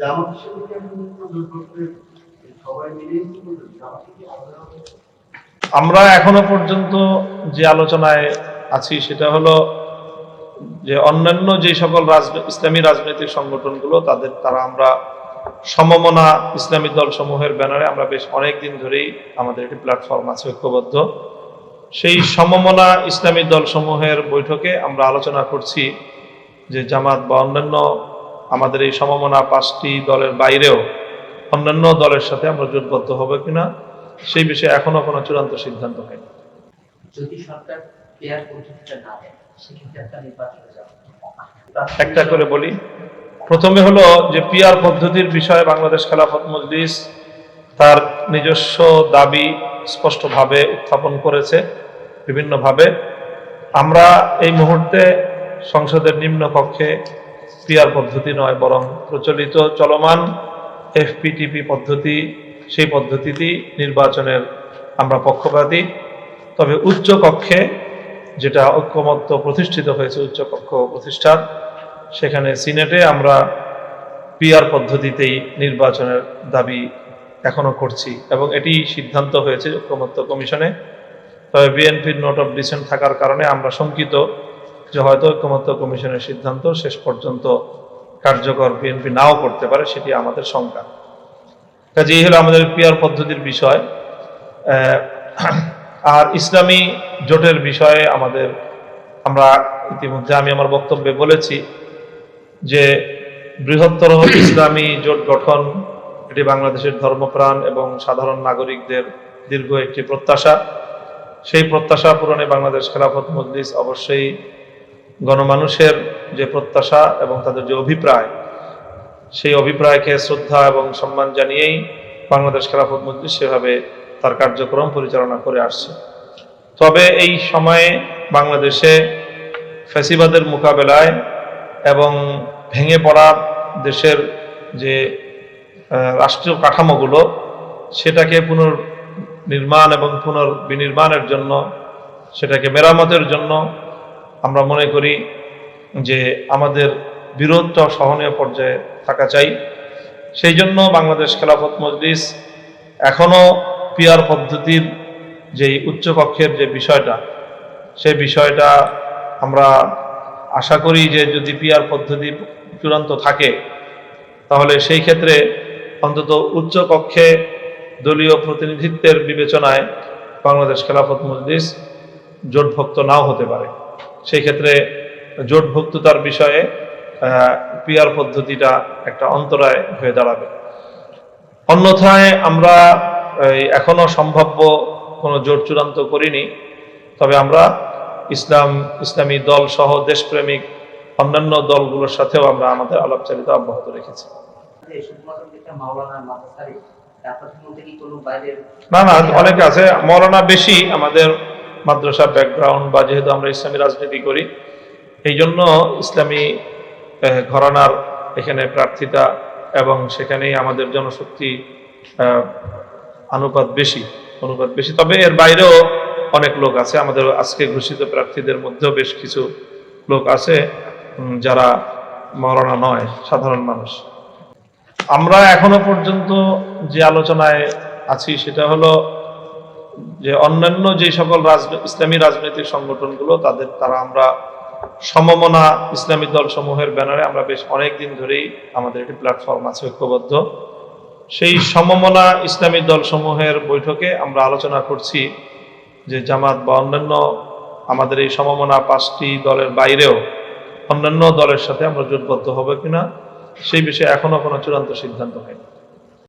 জামাত হিসেবে কি এখন করতে সবাই? আমরা এখনও পর্যন্ত যে আলোচনায় আছি সেটা হলো যে অন্যান্য যে সকল ইসলামী রাজনৈতিক সংগঠনগুলো, তাদের, তারা আমরা সমমনা ইসলামী দল সমূহের ব্যানারে আমরা বেশ অনেক দিন ধরেই আমাদের একটি প্ল্যাটফর্ম আছে ঐক্যবদ্ধ সেই সমমনা ইসলামী দল সমূহের বৈঠকে আমরা আলোচনা করছি যে জামাত বা অন্যান্য আমাদের এই সমমনা পাঁচটি দলের বাইরেও অন্যান্য দলের সাথে আমরা জোটবদ্ধ হবে কিনা সেই বিষয়ে এখনও কোনো চূড়ান্ত সিদ্ধান্ত হয়নি। যদি সরকার পেয়ার পদ্ধতিটা না দেয় একটা করে বলি। প্রথমে হলো যে পিআর পদ্ধতির বিষয়ে বাংলাদেশ খেলাফত মজলিস তার নিজস্ব দাবি স্পষ্টভাবে উত্থাপন করেছে বিভিন্নভাবে। আমরা এই মুহূর্তে সংসদের নিম্ন কক্ষে পিআর পদ্ধতি নয়, বরং প্রচলিত চলমান এফপিটিপি পদ্ধতি, সেই পদ্ধতিতেই নির্বাচনের আমরা পক্ষপাতী। তবে উচ্চ কক্ষে যেটা ঐক্যমত্য প্রতিষ্ঠিত হয়েছে উচ্চকক্ষ প্রতিষ্ঠান, সেখানে সিনেটে আমরা পিআর পদ্ধতিতেই নির্বাচনের দাবি এখনও করছি এবং এটি সিদ্ধান্ত হয়েছে ঐক্যমত্য কমিশনে। তবে বিএনপির নোট অফ ডিসেন্ট থাকার কারণে আমরা শঙ্কিত যে হয়তো ঐক্যমত্য কমিশনের সিদ্ধান্ত শেষ পর্যন্ত কার্যকর বিএনপি নাও করতে পারে, সেটি আমাদের শঙ্কা। কাজে এই হলো আমাদের পিআর পদ্ধতির বিষয়। আর ইসলামী জোটের বিষয়ে আমাদের, আমরা ইতিমধ্যে, আমি আমার বক্তব্যে বলেছি যে বৃহত্তর ইসলামী জোট গঠন, এটি বাংলাদেশের ধর্মপ্রাণ এবং সাধারণ নাগরিকদের দীর্ঘ একটি প্রত্যাশা। সেই প্রত্যাশা পূরণে বাংলাদেশ খেলাফত মজলিস অবশ্যই গণমানুষের যে প্রত্যাশা এবং তাদের যে অভিপ্রায়, সেই অভিপ্রায়কে শ্রদ্ধা এবং সম্মান জানিয়েই বাংলাদেশ খেলাফত মজলিস সেভাবে তার কার্যক্রম পরিচালনা করে আসছে। তবে এই সময়ে বাংলাদেশে ফ্যাসিবাদের মোকাবেলায় এবং ভেঙে পড়া দেশের যে রাষ্ট্রীয় কাঠামোগুলো, সেটাকে পুনর্নির্মাণ এবং পুনর্বিনির্মাণের জন্য, সেটাকে মেরামতের জন্য আমরা মনে করি যে আমাদের বিরোধটা সহনীয় পর্যায়ে থাকা চাই। সেই জন্য বাংলাদেশ খেলাফত মজলিস এখনও পিয়ার পদ্ধতির যে উচ্চকক্ষের যে বিষয়টা, সেই বিষয়টা আমরা আশা করি যে যদি পিয়ার পদ্ধতি চূড়ান্ত থাকে, তাহলে সেই ক্ষেত্রে অন্তত উচ্চকক্ষে দলীয় প্রতিনিধিত্বের বিবেচনায় বাংলাদেশ খেলাফত মজলিস জোটভুক্ত নাও হতে পারে। সেই ক্ষেত্রে জোটভুক্ততার বিষয়ে পিয়ার পদ্ধতিটা একটা অন্তরায় হয়ে দাঁড়াবে। অন্যথায় আমরা এখনও সম্ভাব্য কোনো জোট চূড়ান্ত করিনি। তবে আমরা ইসলাম, ইসলামী দল সহ দেশপ্রেমিক অন্যান্য দলগুলোর সাথেও আমরা আমাদের আলাপচারিত অব্যাহত রেখেছি। না না, অনেকে আছে। মৌলানা বেশি আমাদের মাদ্রাসা ব্যাকগ্রাউন্ড বা যেহেতু আমরা ইসলামী রাজনীতি করি এই জন্য ইসলামী ঘরানার এখানে প্রার্থিতা এবং সেখানেই আমাদের জনশক্তি অনুপাত বেশি অনুপাত বেশি। তবে এর বাইরেও অনেক লোক আছে, আমাদের আজকে ঘোষিত প্রার্থীদের মধ্যেও বেশ কিছু লোক আছে যারা মরণা নয়, সাধারণ মানুষ। আমরা এখনও পর্যন্ত যে আলোচনায় আছি সেটা হলো যে অন্যান্য যে সকল ইসলামী রাজনৈতিক সংগঠনগুলো, তাদের, তারা আমরা সমমনা ইসলামী দল সমূহের ব্যানারে আমরা বেশ অনেক দিন ধরেই আমাদের একটি প্ল্যাটফর্ম আছে ঐক্যবদ্ধ। সেই সমমনা ইসলামী দল সমূহের বৈঠকে আমরা আলোচনা করছি যে জামাত বা অন্যান্য আমাদের এই সমমনা পাঁচটি দলের বাইরেও অন্যান্য দলের সাথে আমরা জোটবদ্ধ হবে কিনা, সেই বিষয়ে এখনও কোনো চূড়ান্ত সিদ্ধান্ত হয়নি।